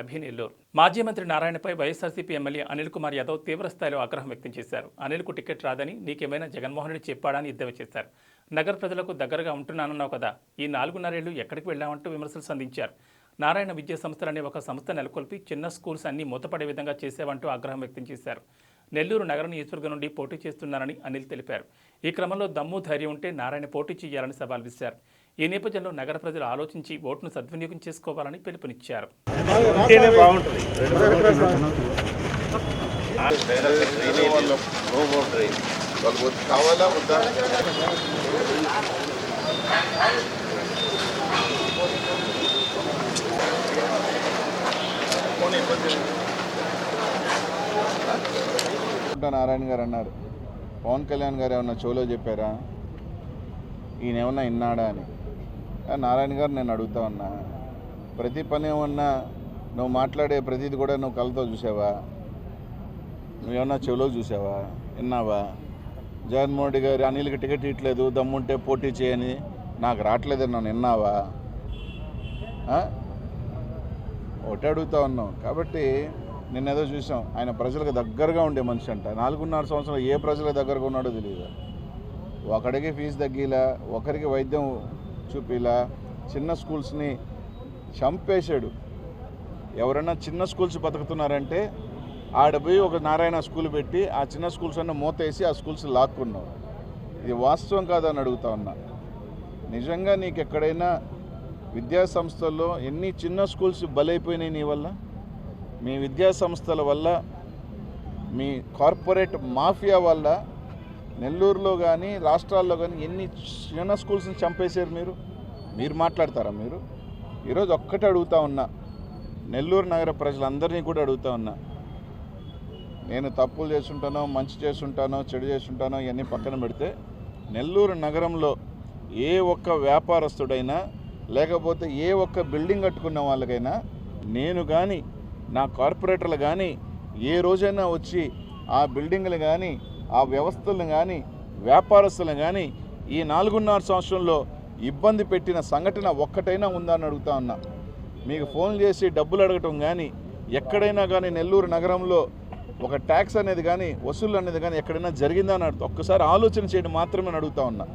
అభినెల్లూరు మాజీ మంత్రి నారాయణపై వైఎస్ఆర్సీపీ ఎమ్మెల్యే అనిల్ కుమార్ యాదవ్ తీవ్రస్థాయిలో ఆగ్రహం వ్యక్తం చేశారు. అనిల్కు టికెట్ రాదని నీకేమైనా జగన్మోహన్ రెడ్డి చెప్పాడని ఎద్దేవా చేశారు. నగర ప్రజలకు దగ్గరగా ఉంటున్నానన్నావు కదా ఈ నాలుగున్నరేళ్ళు ఎక్కడికి వెళ్ళామంటూ విమర్శలు సంధించారు. నారాయణ విద్యా సంస్థలనే ఒక సంస్థ నెలకొల్పి చిన్న స్కూల్స్ అన్ని మూతపడే విధంగా చేసేవంటూ ఆగ్రహం వ్యక్తం చేశారు. నెల్లూరు నగర నియోజకవర్గం నుండి పోటీ చేస్తున్నారని అనిల్ తెలిపారు. ఈ క్రమంలో దమ్ము ధైర్యం ఉంటే నారాయణ పోటీ చేయాలని సవాల్ విసిరారు. ఈ నేపథ్యంలో నగర ప్రజలు ఆలోచించి ఓటును సద్వినియోగం చేసుకోవాలని పిలుపునిచ్చారు. కావాలా వద్దా నారాయణ గారు అన్నారు. పవన్ కళ్యాణ్ గారు ఏమన్నా చెవులో చెప్పారా? ఈయన ఏమన్నా విన్నాడా అని నారాయణ గారు నేను అడుగుతా ఉన్నా. ప్రతి పని ఏమన్నా నువ్వు మాట్లాడే ప్రతిది కూడా నువ్వు కళ్ళతో చూసావా? నువ్వేమన్నా చెలో చూసావా? విన్నావా? జగన్మోహన్ రెడ్డి గారు అనిల్కి టికెట్ ఇట్లేదు దమ్ముంటే పోటీ చేయని నాకు రావట్లేదని నన్ను విన్నావా ఒకటి అడుగుతా ఉన్నాం కాబట్టి నిన్నేదో చూసాం. ఆయన ప్రజలకు దగ్గరగా ఉండే మనిషి అంట. నాలుగున్నర సంవత్సరాలు ఏ ప్రజలకు దగ్గరగా ఉన్నాడో తెలియదు. ఒకడికి ఫీజు తగ్గిలా ఒకరికి వైద్యం చూపిలా చిన్న స్కూల్స్ని చంపేశాడు. ఎవరైనా చిన్న స్కూల్స్ బతుకుతున్నారంటే ఆడ పోయి ఒక నారాయణ స్కూల్ పెట్టి ఆ చిన్న స్కూల్స్ అన్న మూతేసి ఆ స్కూల్స్ లాక్కున్నావు. ఇది వాస్తవం కాదని అడుగుతా ఉన్నా. నిజంగా నీకు ఎక్కడైనా విద్యా సంస్థల్లో ఎన్ని చిన్న స్కూల్స్ బలైపోయినాయి నీ వల్ల? మీ విద్యా సంస్థల వల్ల మీ కార్పొరేట్ మాఫియా వల్ల నెల్లూరులో కానీ రాష్ట్రాల్లో కానీ ఎన్ని చిన్న స్కూల్స్ని చంపేశారు మీరు? మీరు మాట్లాడతారా మీరు? ఈరోజు ఒక్కటి అడుగుతా ఉన్నా. నెల్లూరు నగర ప్రజలందరినీ కూడా అడుగుతా ఉన్నా. నేను తప్పులు చేస్తుంటానో మంచి చేస్తుంటానో చెడు చేస్తుంటానో ఇవన్నీ పక్కన పెడితే నెల్లూరు నగరంలో ఏ ఒక్క వ్యాపారస్తుడైనా లేకపోతే ఏ ఒక్క బిల్డింగ్ కట్టుకున్న వాళ్ళకైనా నేను కానీ నా కార్పొరేటర్లు కానీ ఏ రోజైనా వచ్చి ఆ బిల్డింగ్లు కానీ ఆ వ్యవస్థలను కానీ వ్యాపారస్తులను కానీ ఈ నాలుగున్నర సంవత్సరంలో ఇబ్బంది పెట్టిన సంఘటన ఒక్కటైనా ఉందా అని అడుగుతా ఉన్నా. మీకు ఫోన్ చేసి డబ్బులు అడగటం కానీ ఎక్కడైనా కానీ నెల్లూరు నగరంలో ఒక ట్యాక్స్ అనేది కానీ వసూలు అనేది కానీ ఎక్కడైనా జరిగిందా అని అడుగుతా ఒక్కసారి ఆలోచన చేయడం మాత్రమే అడుగుతా ఉన్నా.